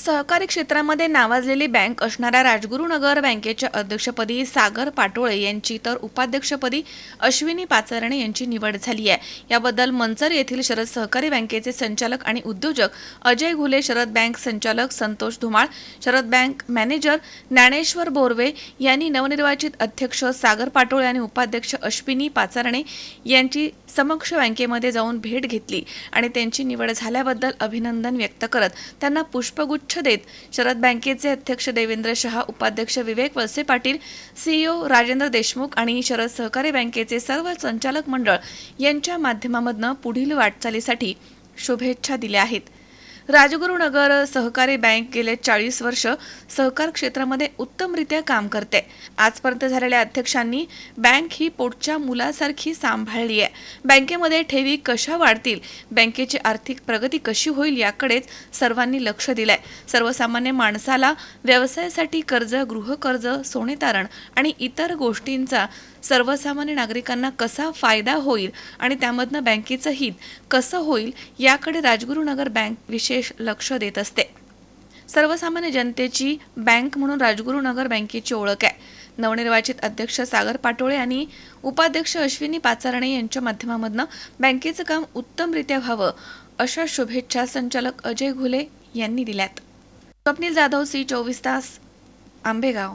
सहकारी क्षेत्रामध्ये नावाजलेली बँक असणाऱ्या राजगुरुनगर बँकेच्या अध्यक्षपदी सागर पाटोळे यांची तर उपाध्यक्षपदी अश्विनी पाचारणे यांची निवड झाली आहे. याबद्दल मंचर येथील शरद सहकारी बँकेचे संचालक आणि उद्योजक अजय घुले शरद बँक संचालक संतोष धुमाळ शरद बँक मॅनेजर ज्ञानेश्वर बोरवे यांनी नवनिर्वाचित अध्यक्ष सागर पाटोळे आणि उपाध्यक्ष अश्विनी पाचारणे यांची समक्ष बँकेमध्ये जाऊन भेट घेतली आणि त्यांची निवड झाल्याबद्दल अभिनंदन व्यक्त करत त्यांना पुष्पगुच्छ देत. शरद बँकेचे अध्यक्ष देवेंद्र शहा उपाध्यक्ष विवेक वळसे पाटील सीईओ राजेंद्र देशमुख आणि शरद सहकारी बँकेचे सर्व संचालक मंडळ यांच्या माध्यमामधनं पुढील वाटचालीसाठी शुभेच्छा दिल्या आहेत. राजगुरुनगर सहकारी बँक गेले चाळीस वर्ष सहकार क्षेत्रामध्ये उत्तमरित्या काम करते. आजपर्यंत झालेल्या अध्यक्षांनी बँक ही पोटच्या मुलासारखी सांभाळली आहे. बँकेमध्ये ठेवी कशा वाढतील? बँकेची आर्थिक प्रगती कशी होईल याकडेच सर्वांनी लक्ष दिलंय. सर्वसामान्य माणसाला व्यवसायासाठी कर्ज गृहकर्ज सोने तारण आणि इतर गोष्टींचा सर्वसामान्य नागरिकांना कसा फायदा होईल आणि त्यामधनं बँकेचं हित कसं होईल याकडे राजगुरुनगर बँक विशेष लक्ष देत असते. सर्वसामान्य जनतेची बँक म्हणून राजगुरुनगर बँकेची ओळख आहे. नवनिर्वाचित अध्यक्ष सागर पाटोळे आणि उपाध्यक्ष अश्विनी पाचारणे यांच्या माध्यमामधनं बँकेचं काम उत्तमरित्या व्हावं अशा शुभेच्छा संचालक अजय घुले यांनी दिल्यात. स्वप्नील जाधव सी चोवीस तास आंबेगाव.